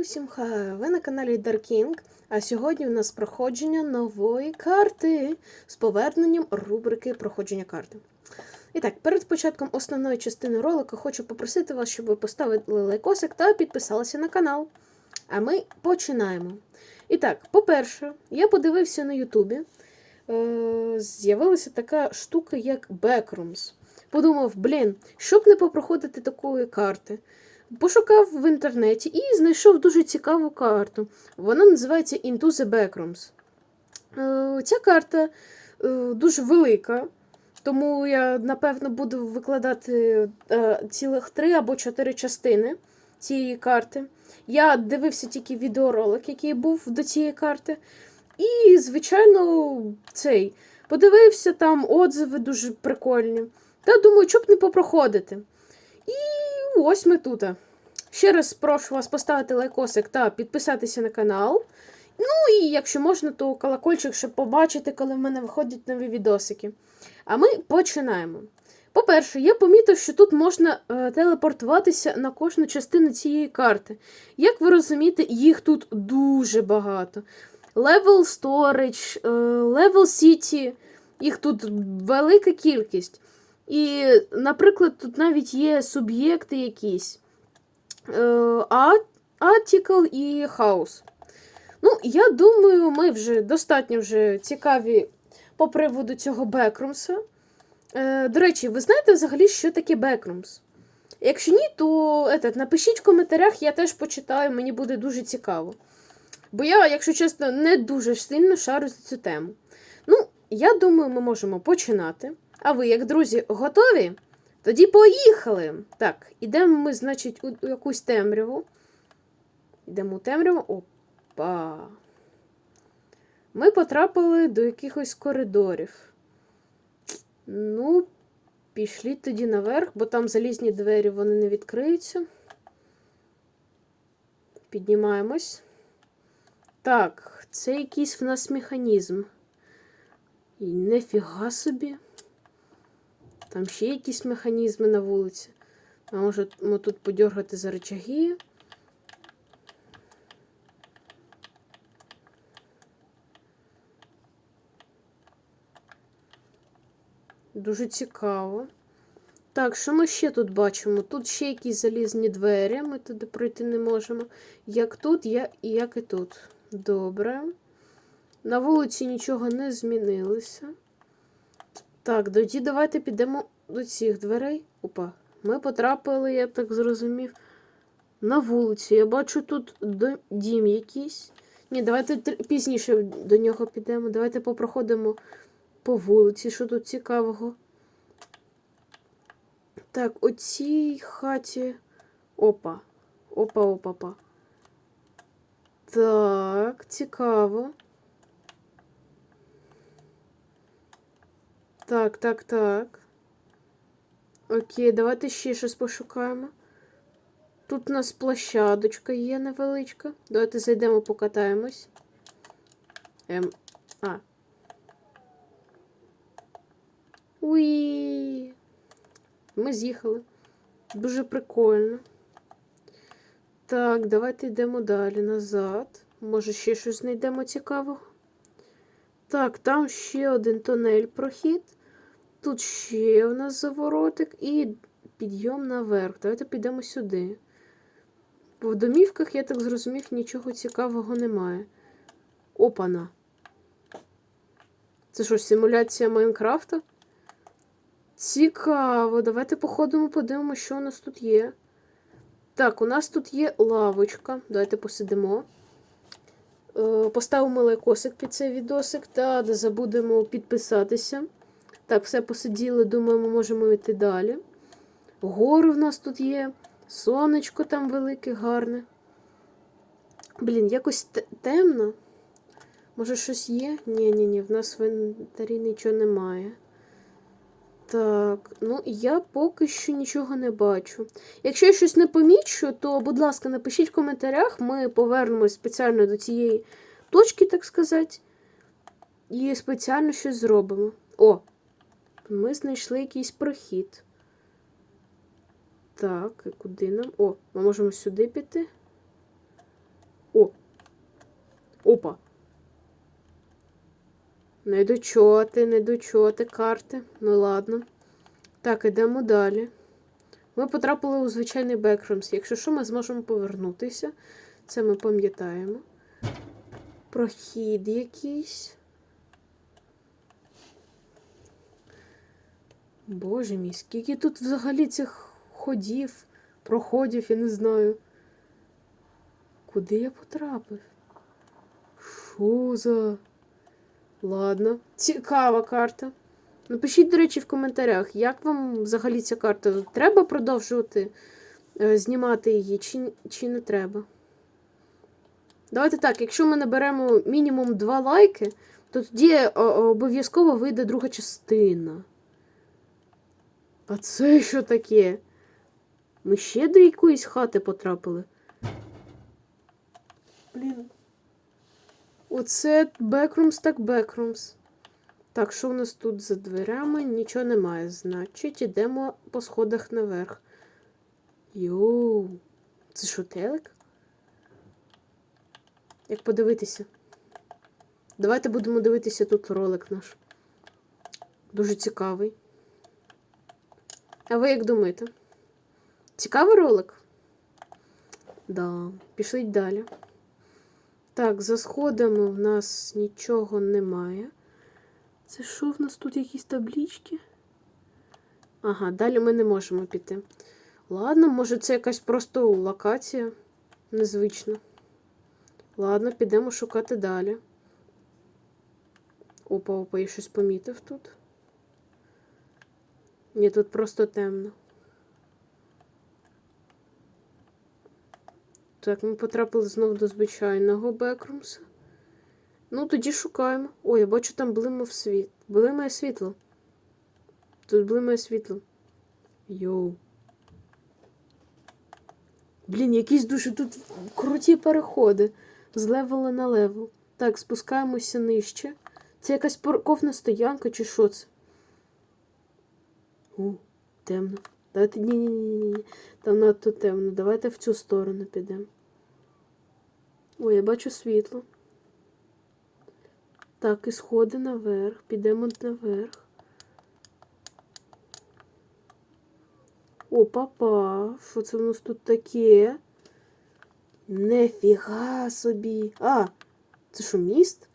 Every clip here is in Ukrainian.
Усім хай! Ви на каналі King, а сьогодні у нас проходження нової карти з поверненням рубрики проходження карти. І так, перед початком основної частини ролика хочу попросити вас, щоб ви поставили лайкосик та підписалися на канал. А ми починаємо. І так, по-перше, я подивився на Ютубі. Е, з'явилася така штука, як Backrooms. Подумав, блін, щоб не попроходити такої карти. Пошукав в інтернеті і знайшов дуже цікаву карту. Вона називається Into the Backrooms. Е, Ця карта е, дуже велика, тому я, напевно, буду викладати е, цілих три або чотири частини цієї карти. Я дивився тільки відеоролик, який був до цієї карти. І, звичайно, цей. Подивився там отзиви дуже прикольні. Та думаю, щоб не попроходити. І ось ми тут. Ще раз прошу вас поставити лайкосик та підписатися на канал. Ну і якщо можна, то колокольчик, щоб побачити, коли в мене виходять нові відосики. А ми починаємо. По-перше, я помітив, що тут можна е, телепортуватися на кожну частину цієї карти. Як ви розумієте, їх тут дуже багато. Level Storage, Level City, їх тут велика кількість. І, наприклад, тут навіть є суб'єкти якісь. Article і House. Ну, я думаю, ми вже достатньо вже цікаві по приводу цього Бекрумса. Е, До речі, ви знаєте взагалі, що таке Бекрумс? Якщо ні, то етат, напишіть в коментарях, я теж почитаю, мені буде дуже цікаво. Бо я, якщо чесно, не дуже сильно шарю за цю тему. Ну, я думаю, ми можемо починати. А ви, як друзі, готові? Тоді поїхали. Так, ідемо ми, значить, у якусь темряву. Йдемо у темряву. Опа. Ми потрапили до якихось коридорів. Ну, пішліть тоді наверх, бо там залізні двері вони не відкриються. Піднімаємось. Так, це якийсь в нас механізм. І нефіга собі. Там ще якісь механізми на вулиці. А можемо тут подергати за рычаги. Дуже цікаво. Так, що ми ще тут бачимо? Тут ще якісь залізні двері, ми туди пройти не можемо. Як тут, як і тут. Добре. На вулиці нічого не змінилося. Так, тоді давайте підемо до цих дверей. Опа. Ми потрапили, я так зрозумів, на вулицю. Я бачу тут дім якийсь. Ні, давайте пізніше до нього підемо. Давайте попроходимо по вулиці, що тут цікавого. Так, у цій хаті. Опа. Опа-опа-па. Так, цікаво. Так, так, так. Окей, давайте ще щось пошукаємо. Тут у нас площадочка є невеличка. Давайте зайдемо, покатаємось. Ем. А. Уї. Ми з'їхали. Дуже прикольно. Так, давайте йдемо далі назад. Може, ще щось знайдемо цікавого. Так, там ще один тунель прохід. Тут ще у нас заворотик і підйом наверх. Давайте підемо сюди. Бо в домівках, я так зрозумів, нічого цікавого немає. Опана. Це що, симуляція Майнкрафта? Цікаво. Давайте походимо, подивимося, що у нас тут є. Так, у нас тут є лавочка. Давайте посидимо. Е, поставимо лайкосик під цей відосик та не забудемо підписатися. Так, все посиділи, думаю, ми можемо йти далі. Гори в нас тут є, сонечко там велике, гарне. Блін, якось темно. Може, щось є? Ні-ні-ні, в нас в інвентарі нічого немає. Так, ну я поки що нічого не бачу. Якщо я щось не помічу, то, будь ласка, напишіть в коментарях, ми повернемось спеціально до цієї точки, так сказати, і спеціально щось зробимо. О! Ми знайшли якийсь прохід. Так, і куди нам? О, ми можемо сюди піти. О! Опа. Не дочоти, не дочоти карти. Ну ладно. Так, ідемо далі. Ми потрапили у звичайний бекрумс. Якщо що, ми зможемо повернутися. Це ми пам'ятаємо. Прохід якийсь. Боже мій, скільки тут взагалі цих ходів, проходів, я не знаю. Куди я потрапив? Що за. Ладно, цікава карта. Напишіть, до речі, в коментарях, як вам взагалі ця карта? Треба продовжувати е, знімати її, чи, чи не треба? Давайте так, якщо ми наберемо мінімум 2 лайки, то тоді обов'язково вийде друга частина. А це що таке? Ми ще до якоїсь хати потрапили. Блін. Оце бекрумс так бекрумс. Так, що в нас тут за дверями? Нічого немає. Значить, ідемо по сходах наверх. Йоу, це що, телек? Як подивитися? Давайте будемо дивитися тут ролик наш. Дуже цікавий. А ви як думаєте? Цікавий ролик? Да, пішліть далі. Так, за сходами в нас нічого немає. Це що в нас тут якісь таблічки? Ага, далі ми не можемо піти. Ладно, може це якась просто локація незвична. Ладно, підемо шукати далі. Опа, опа, я щось помітив тут. Ні, тут просто темно. Так, ми потрапили знову до звичайного бекрумса. Ну, тоді шукаємо. Ой, я бачу, там блимав світ. Блимає світло. Тут блимає світло. Йоу. Блін, якісь дуже тут круті переходи. З левела на левел. Так, спускаємося нижче. Це якась парковна стоянка чи що це? О, темно. Давайте. Ні, ні, ні, ні. Там надто темно. Давайте в цю сторону підемо. Ой, я бачу світло. Так, і сходи наверх. Підемо наверх. О, папа, що це в нас тут таке? Нефіга собі. А, це що, міст?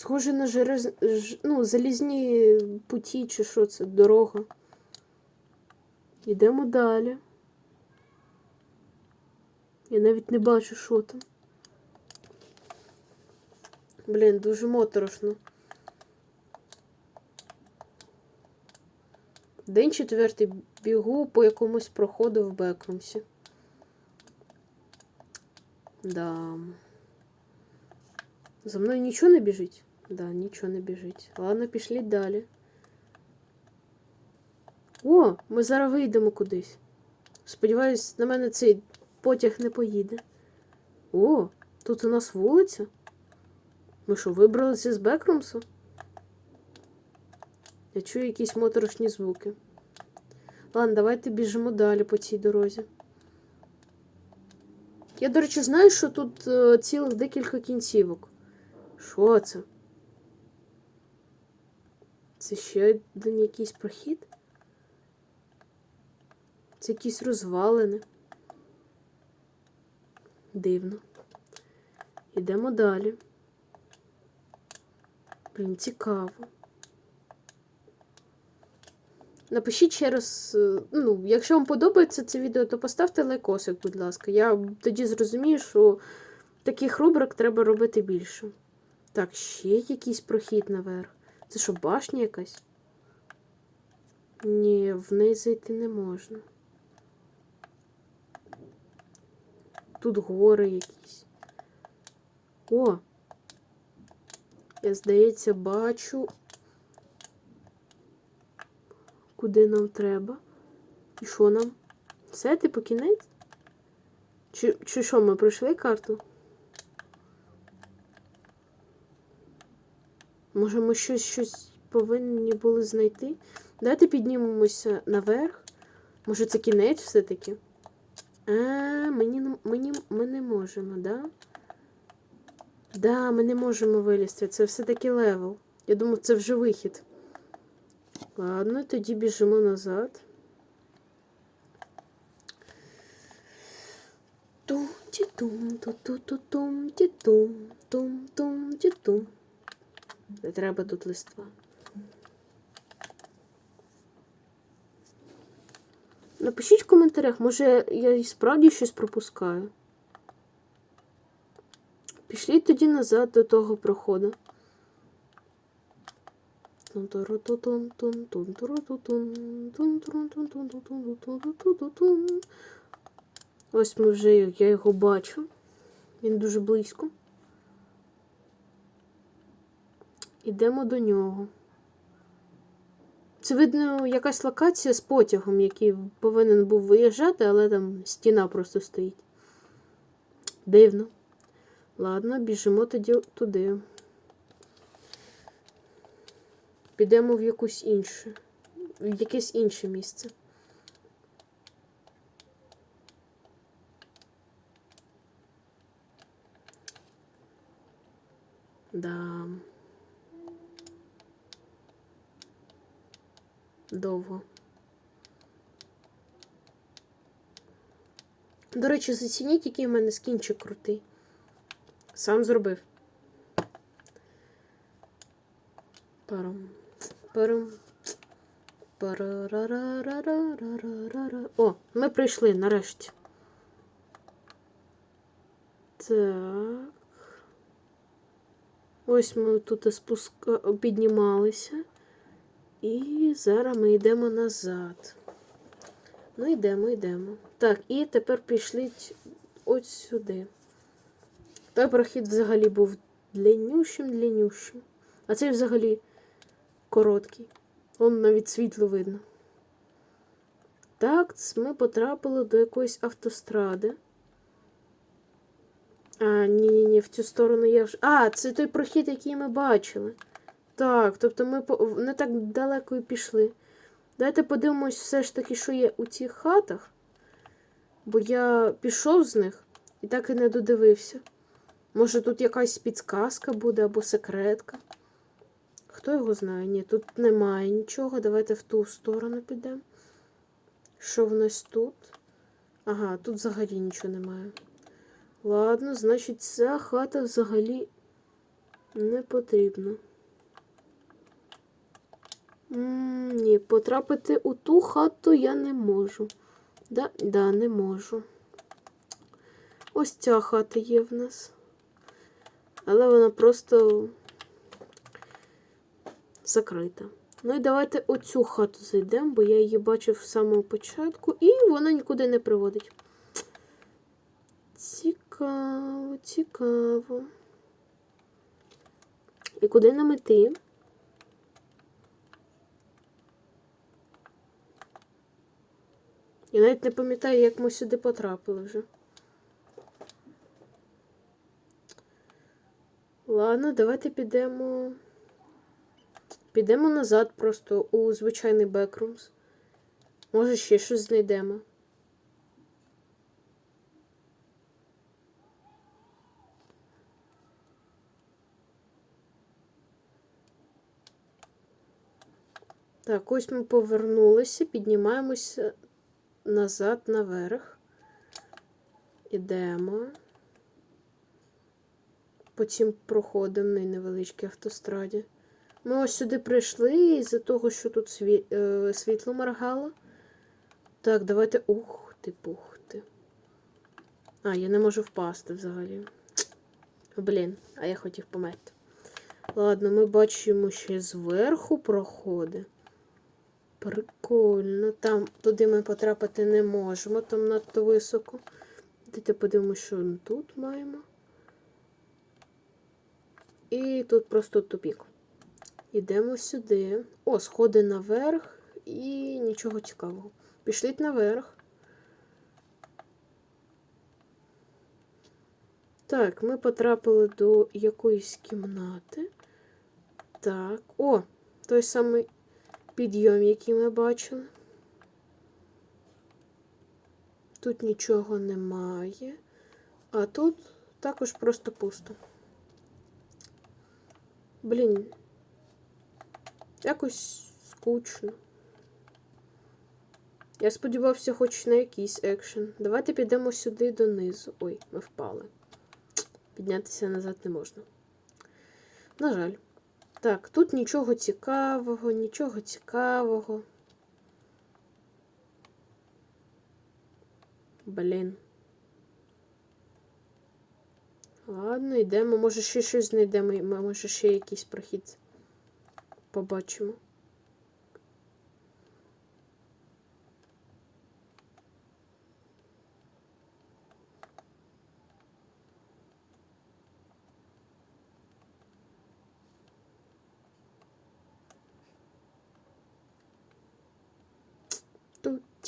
Схоже на жерез... ну, залізні путі, чи що це, дорога. Йдемо далі. Я навіть не бачу, що там. Блін, дуже моторошно. День четвертий бігу по якомусь проходу в Бекрумсі. Да. За мною нічого не біжить? Да, нічого не біжить. Ладно, пішліть далі. О, ми зараз вийдемо кудись. Сподіваюсь, на мене цей потяг не поїде. О, тут у нас вулиця. Ми що, вибралися з Бекрумсу? Я чую якісь моторошні звуки. Ладно, давайте біжимо далі по цій дорозі. Я, до речі, знаю, що тут е, цілих декілька кінцівок. Що це? Це ще один якийсь прохід? Це якісь розвалини. Дивно. Йдемо далі. Блін, цікаво. Напишіть ще раз, е, ну, якщо вам подобається це відео, то поставте лайкосик, будь ласка. Я тоді зрозумію, що таких рубрик треба робити більше. Так, ще якийсь прохід наверх. Це що, башня якась? Ні, в неї зайти не можна. Тут гори якісь. О! Я, здається, бачу, куди нам треба. І що нам? Все, типу, кінець? Чи, чи що, ми пройшли карту? Може, ми щось, щось повинні були знайти? Давайте піднімемося наверх. Може, це кінець все-таки? А, мені, мені, ми не можемо, да? Да, ми не можемо вилізти. Це все-таки левел. Я думав, це вже вихід. Ладно, тоді біжимо назад. Тум ті тум Не треба тут листва. Напишіть в коментарях, може я і справді щось пропускаю. Пішліть тоді назад до того проходу. Ось ми вже, я його бачу. Він дуже близько. Ідемо до нього. Це видно якась локація з потягом, який повинен був виїжджати, але там стіна просто стоїть. Дивно. Ладно, біжимо тоді туди. Підемо в якусь інше. В якесь інше місце. Да. довго. До речі, зацініть, який в мене скінчик крутий. Сам зробив. Парам. Парам. О, ми прийшли нарешті. Так. Ось ми тут спуска... піднімалися. І зараз ми йдемо назад. Ну, йдемо, йдемо. Так, і тепер пішли ось сюди. Той прохід взагалі був длиннющим, длиннющим. А цей взагалі короткий. Вон навіть світло видно. Так, ми потрапили до якоїсь автостради. А, ні-ні-ні, в цю сторону я вже. А, це той прохід, який ми бачили. Так, тобто ми не так далеко і пішли. Давайте подивимось все ж таки, що є у цих хатах. Бо я пішов з них і так і не додивився. Може, тут якась підсказка буде або секретка. Хто його знає? Ні, тут немає нічого. Давайте в ту сторону підемо. Що в нас тут? Ага, тут взагалі нічого немає. Ладно, значить, ця хата взагалі не потрібна. Ні, потрапити у ту хату я не можу. Да, да, не можу. Ось ця хата є в нас. Але вона просто закрита. Ну і давайте оцю хату зайдемо, бо я її бачив з самого початку, і вона нікуди не приводить. Цікаво, цікаво. І куди нам іти? Я навіть не пам'ятаю, як ми сюди потрапили вже. Ладно, давайте підемо. Підемо назад просто у звичайний бекрумс. Може, ще щось знайдемо. Так, ось ми повернулися, піднімаємося назад наверх. Ідемо. Потім проходимо на невеличкій автостраді. Ми ось сюди прийшли із-за того, що тут сві... е, світло моргало. Так, давайте. Ух ти, пух ти. А, я не можу впасти взагалі. Блін, а я хотів померти. Ладно, ми бачимо ще зверху проходи. Прикольно. Там туди ми потрапити не можемо, там надто високо. Дайте подивимося, що тут маємо. І тут просто тупік. Ідемо сюди. О, сходи наверх і нічого цікавого. Пішліть наверх. Так, ми потрапили до якоїсь кімнати. Так. О, той самий підйом, який ми бачили. Тут нічого немає. А тут також просто пусто. Блін. Якось скучно. Я сподівався хоч на якийсь екшен. Давайте підемо сюди донизу. Ой, ми впали. Піднятися назад не можна. На жаль. Так, тут нічого цікавого, нічого цікавого. Блін. Ладно, йдемо. Може ще щось знайдемо. Може ще якийсь прохід побачимо.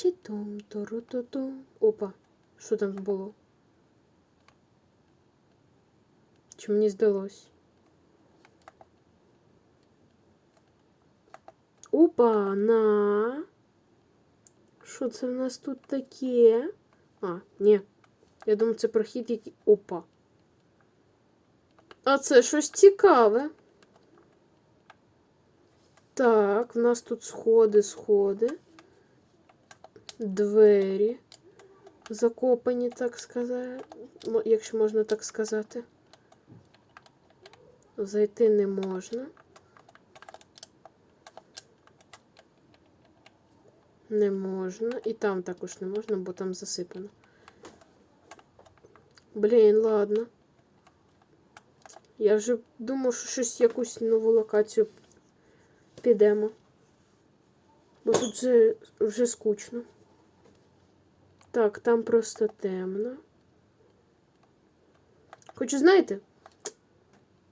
Ту-ті-тум, туру-ту-тум. Опа, що там було? Чи мені здалось? Опа, на. Що це в нас тут таке? А, ні. Я думаю, це прохід який. Опа. А це щось цікаве. Так, в нас тут сходи, сходи. Двері. Закопані, так сказати. Якщо можна так сказати. Зайти не можна. Не можна. І там також не можна, бо там засипано. Блін, ладно. Я вже думав, що щось якусь нову локацію підемо. Бо тут вже, вже скучно. Так, там просто темно. Хочу, знаєте,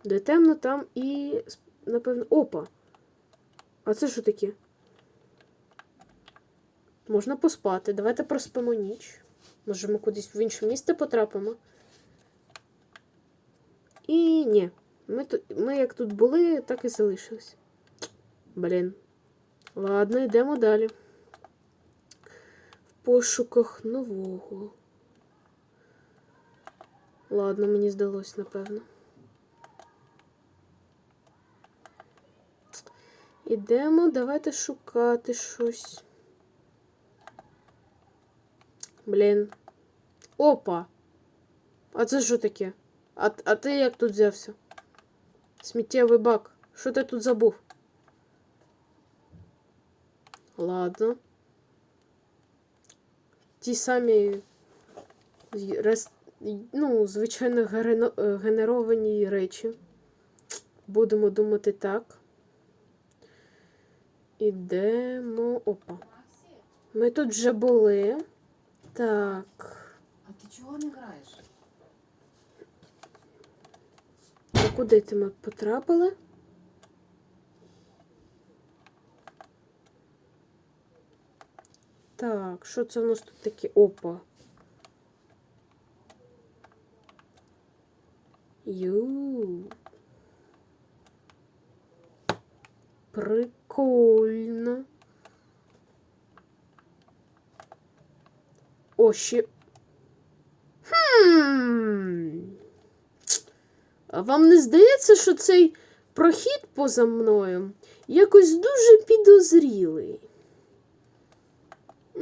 де темно, там і, напевно, опа. А це що таке? Можна поспати. Давайте проспимо ніч. Може, ми кудись в інше місце потрапимо. І ні. Ми, тут, ми як тут були, так і залишились. Блін. Ладно, йдемо далі. Пошуках нового. Ладно, мені здалось, напевно. Ідемо, давайте шукати щось. Блін. Опа! А це що таке? А, а ти як тут взявся? Сміттєвий бак. Що ти тут забув? Ладно. Ті самі ну, звичайно, е, генеровані речі. Будемо думати так. Ідемо. Опа. Ми тут вже були. Так. А ти чого не граєш? А куди ти ми потрапили? Так, що це у нас тут таке? Опа. Ю. Прикольно. О, ще. Хм. А вам не здається, що цей прохід поза мною якось дуже підозрілий?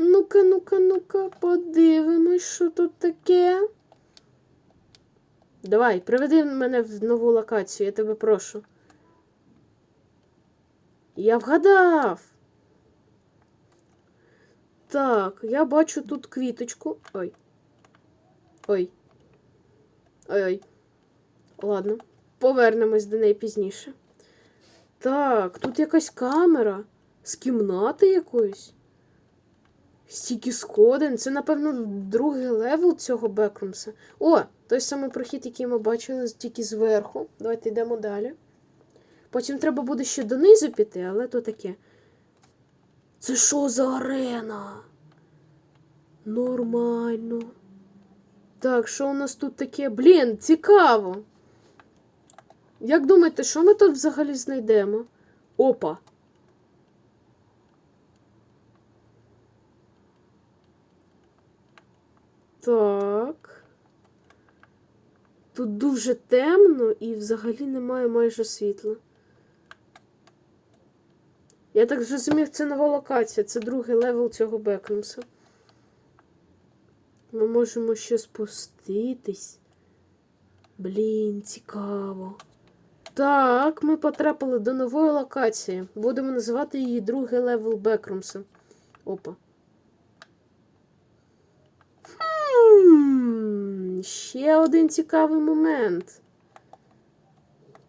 Ну-ка, ну-ка, ну-ка, подивимось, що тут таке. Давай, приведи мене в нову локацію, я тебе прошу. Я вгадав. Так, я бачу тут квіточку. Ой. Ой. Ой-ой. Ладно, повернемось до неї пізніше. Так, тут якась камера з кімнати якоїсь. Стільки сходин. Це, напевно, другий левел цього Бекрумса. О, той самий прохід, який ми бачили тільки зверху. Давайте йдемо далі. Потім треба буде ще донизу піти, але то таке. Це що за арена? Нормально. Так, що у нас тут таке? Блін, цікаво. Як думаєте, що ми тут взагалі знайдемо? Опа. Так. Тут дуже темно і взагалі немає майже світла. Я так зрозумів, це нова локація, це другий левел цього Бекрумса. Ми можемо ще спуститись. Блін, цікаво. Так, ми потрапили до нової локації. Будемо називати її другий левел Бекрумса. Опа. Ще один цікавий момент.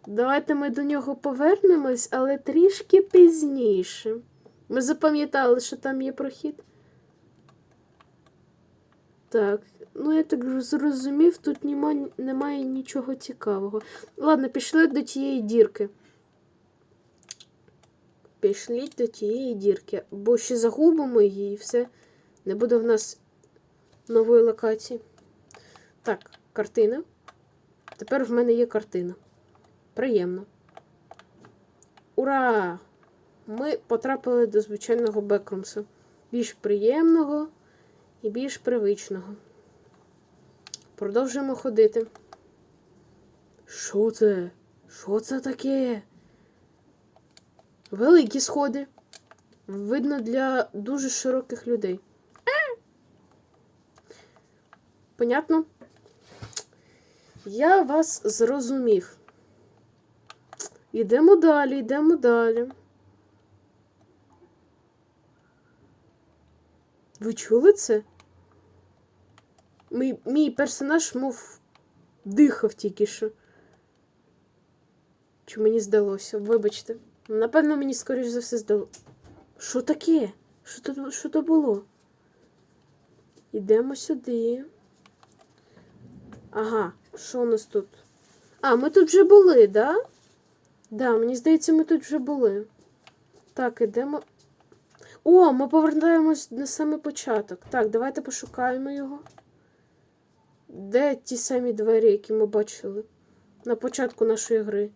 Давайте ми до нього повернемось, але трішки пізніше. Ми запам'ятали, що там є прохід. Так, ну я так зрозумів, тут нема, немає нічого цікавого. Ладно, пішли до тієї дірки. Пішліть до тієї дірки, бо ще загубимо її і все. Не буде в нас нової локації. Так, картина. Тепер в мене є картина. Приємно. Ура! Ми потрапили до звичайного Бекрумса. Більш приємного і більш привичного. Продовжуємо ходити. Що це? Що це таке? Великі сходи. Видно для дуже широких людей. Понятно? Я вас зрозумів. Йдемо далі, йдемо далі. Ви чули це? Мій, мій персонаж, мов дихав тільки що. Чи мені здалося? Вибачте. Напевно, мені, скоріш за все, здалося. Що таке? Що то, що то було? Йдемо сюди. Ага, що у нас тут? А, ми тут вже були, да? Да, мені здається, ми тут вже були. Так, ідемо. О, ми повертаємось на самий початок. Так, давайте пошукаємо його. Де ті самі двері, які ми бачили на початку нашої гри?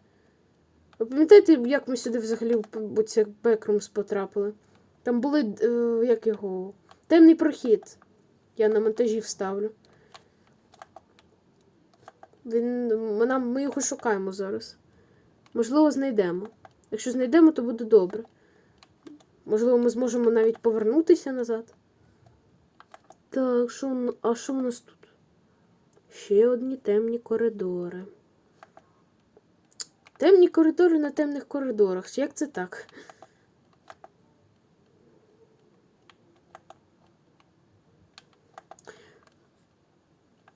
Ви пам'ятаєте, як ми сюди взагалі в цей Бекрумс потрапили? Там були, е, як його, темний прохід. Я на монтажі вставлю. Він, нам, ми його шукаємо зараз. Можливо, знайдемо. Якщо знайдемо, то буде добре. Можливо, ми зможемо навіть повернутися назад. Так, що, а що в нас тут? Ще одні темні коридори. Темні коридори на темних коридорах. Як це так?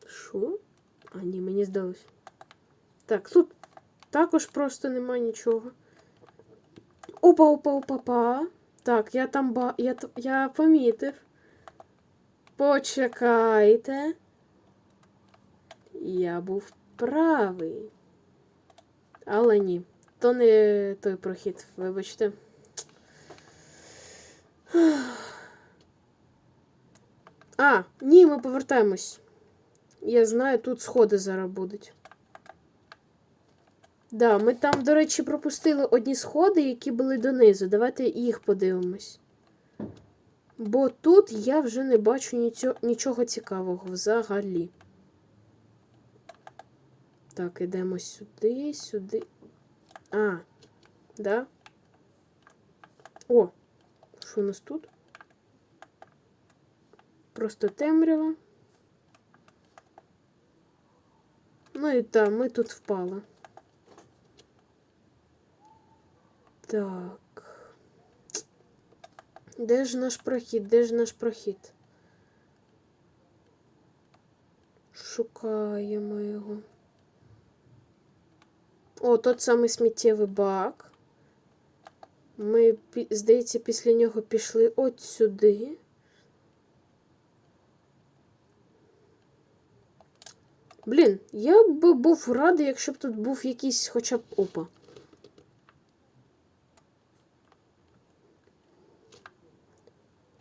Що? А, ні, мені здалось. Так, тут також просто нема нічого. Опа, опа, опа, па. Так, я там ба. Я, я помітив. Почекайте. Я був правий. Але ні. То не той прохід, вибачте. А, ні, ми повертаємось. Я знаю, тут сходи зараз будуть. Да, ми там, до речі, пропустили одні сходи, які були донизу. Давайте їх подивимось. Бо тут я вже не бачу нічого, цікавого взагалі. Так, ідемо сюди, сюди. А, да? О, що у нас тут? Просто темрява. Ну і там, ми тут впали. Так. Де ж наш прохід? Де ж наш прохід? Шукаємо його. О, тот самий сміттєвий бак. Ми, здається, після нього пішли от сюди. Блін, я б був радий, якщо б тут був якийсь хоча б опа.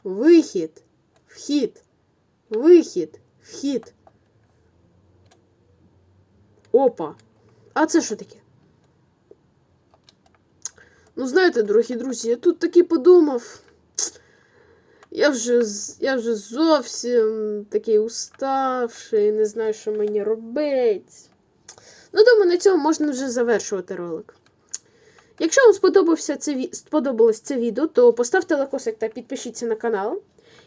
Вихід, вхід, вихід, вхід. Опа. А це що таке? Ну, знаєте, дорогі друзі, я тут таки подумав. Я вже, я вже зовсім такий уставший, не знаю, що мені робити. Ну, думаю, на цьому можна вже завершувати ролик. Якщо вам сподобався це, сподобалось це відео, то поставте лайкосик та підпишіться на канал.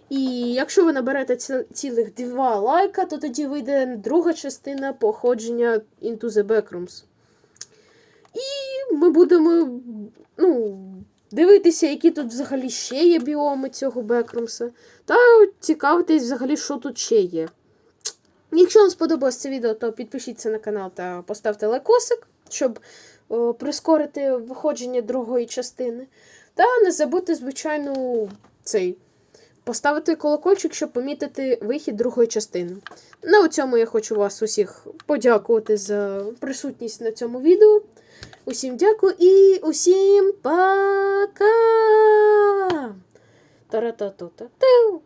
І якщо ви наберете ці- цілих два лайка, то тоді вийде друга частина походження Into the Backrooms. І ми будемо ну, дивитися, які тут взагалі ще є біоми цього Бекрумса. Та цікавитись взагалі, що тут ще є. Якщо вам сподобалось це відео, то підпишіться на канал та поставте лайкосик, щоб о, прискорити виходження другої частини. Та не забудьте, звичайно, цей. Поставити колокольчик, щоб помітити вихід другої частини. На цьому я хочу вас усіх подякувати за присутність на цьому відео. Усім дякую і усім пока! Та-ра-та-та-та.